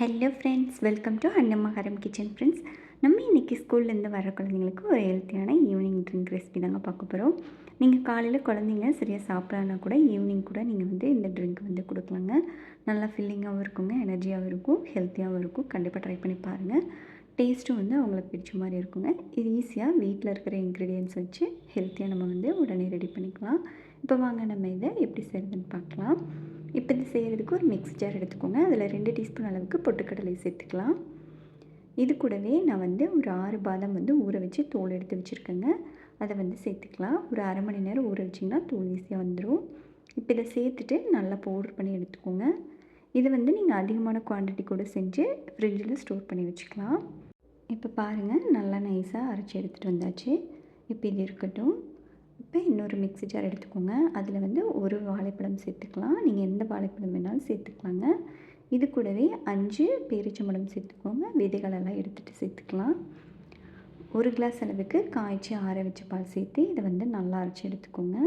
Hello friends welcome to Annamakaram kitchen friends நம்ம இன்றைக்கி ஸ்கூல்லேருந்து வர குழந்தைங்களுக்கு ஒரு ஹெல்த்தியான ஈவினிங் ட்ரிங்க் ரெசிபி தாங்க பார்க்க போகிறோம் நீங்கள் காலையில் குழந்தைங்க சரியாக சாப்பிட்லன்னா கூட ஈவினிங் கூட நீங்கள் வந்து இந்த ட்ரிங்க் வந்து கொடுக்கலாங்க. நல்லா ஃபில்லிங்காகவும் இருக்குங்க எனர்ஜியாகவும் இருக்கும் ஹெல்த்தியாகவும் இருக்கும். கண்டிப்பாக ட்ரை பண்ணி பாருங்கள் டேஸ்ட்டும் வந்து அவங்களுக்கு பிடிச்ச மாதிரி இருக்குங்க. இது ஈஸியாக வீட்டில் இருக்கிற இன்க்ரீடியன்ஸ் வச்சு ஹெல்த்தியாக நம்ம வந்து உடனே ரெடி பண்ணிக்கலாம். இப்போ வாங்க நம்ம இதை எப்படி செய்கிறதுன்னு பார்க்கலாம். இப்போ இது செய்கிறதுக்கு ஒரு மிக்ஸ்சர் எடுத்துக்கோங்க. அதில் ரெண்டு டீஸ்பூன் அளவுக்கு பொட்டுக்கடலை சேர்த்துக்கலாம். இது கூடவே நான் வந்து ஒரு ஆறு பாதாம் வந்து ஊற வச்சு தோல் எடுத்து வச்சுருக்கேங்க. அதை வந்து சேர்த்துக்கலாம். ஒரு அரை மணி நேரம் ஊற வச்சிங்கன்னா தோல் ஈஸியாக வந்துடும் இப்போ இதை சேர்த்துட்டு நல்லா பவுடர் பண்ணி எடுத்துக்கோங்க. இது வந்து நீங்கள் அதிகமான குவான்டிட்டி கூட செஞ்சு ஃப்ரிட்ஜில் ஸ்டோர் பண்ணி வச்சுக்கலாம். இப்போ பாருங்கள் நல்லா நைஸாக அரைச்சி எடுத்துகிட்டு வந்தாச்சு. இப்போ இது இருக்கட்டும். இப்போ இன்னொரு மிக்ஸி ஜார் எடுத்துக்கோங்க. அதில் வந்து ஒரு வாழைப்பழம் சேர்த்துக்கலாம். நீங்கள் எந்த வாழைப்பழம் வேணாலும் சேர்த்துக்கலாங்க. இது கூடவே அஞ்சு பேரிச்சம்பழம் சேர்த்துக்கோங்க. விதைகளெல்லாம் எடுத்துகிட்டு சேர்த்துக்கலாம். ஒரு கிளாஸ் அளவுக்கு காய்ச்சி ஆற வச்ச பால் சேர்த்து இதை வந்து நல்லா அரைச்சி எடுத்துக்கோங்க.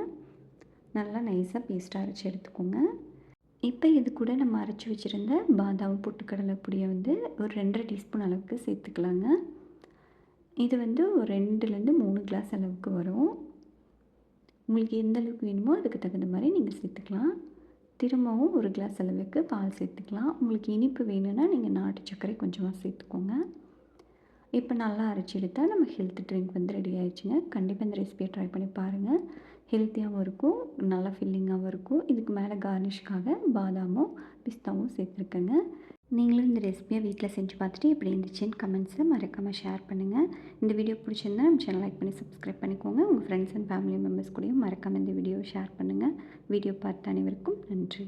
நல்லா நைஸாக பேஸ்ட்டாக அரைச்சி எடுத்துக்கோங்க. இப்போ இது கூட நம்ம அரைச்சி வச்சுருந்த பாதாம் பொட்டுக்கடலை பொடியை வந்து ஒரு ரெண்டரை டீஸ்பூன் அளவுக்கு சேர்த்துக்கலாங்க. இது வந்து ஒரு ரெண்டுலேருந்து மூணு கிளாஸ் அளவுக்கு வரும். உங்களுக்கு எந்த அளவுக்கு வேணுமோ அதுக்கு தகுந்த மாதிரி நீங்கள் சேர்த்துக்கலாம். திரும்பவும் ஒரு கிளாஸ் அளவுக்கு பால் சேர்த்துக்கலாம். உங்களுக்கு இனிப்பு வேணும்னா நீங்கள் நாட்டு சர்க்கரை கொஞ்சமாக சேர்த்துக்கோங்க. இப்போ நல்லா அரைச்சி எடுத்தால் நம்ம ஹெல்த் ட்ரிங்க் வந்து ரெடி ஆயிடுச்சுங்க. கண்டிப்பாக இந்த ரெசிபியை ட்ரை பண்ணி பாருங்கள் ஹெல்த்தியாகவும் இருக்கும் நல்லா ஃபில்லிங்காகவும் இருக்கும். இதுக்கு மேலே கார்னிஷ்காக பாதாமும் பிஸ்தாவும் சேர்த்துருக்கேங்க. நீங்களும் இந்த ரெசிபியை வீட்டில் செஞ்சு பார்த்துட்டு எப்படி இருந்துச்சுன்னு கமெண்ட்ஸில் மறக்காமல் ஷேர் பண்ணுங்கள் இந்த வீடியோ பிடிச்சிருந்தா நம்ம சேனல் லைக் பண்ணி சப்ஸ்கிரைப் பண்ணிக்கோங்க. உங்கள் ஃப்ரெண்ட்ஸ் அண்ட் ஃபேமிலி மெம்பர்ஸ் கூடயும் மறக்காமல் இந்த வீடியோவை ஷேர் பண்ணுங்கள் வீடியோ பார்த்த அனைவருக்கும் நன்றி.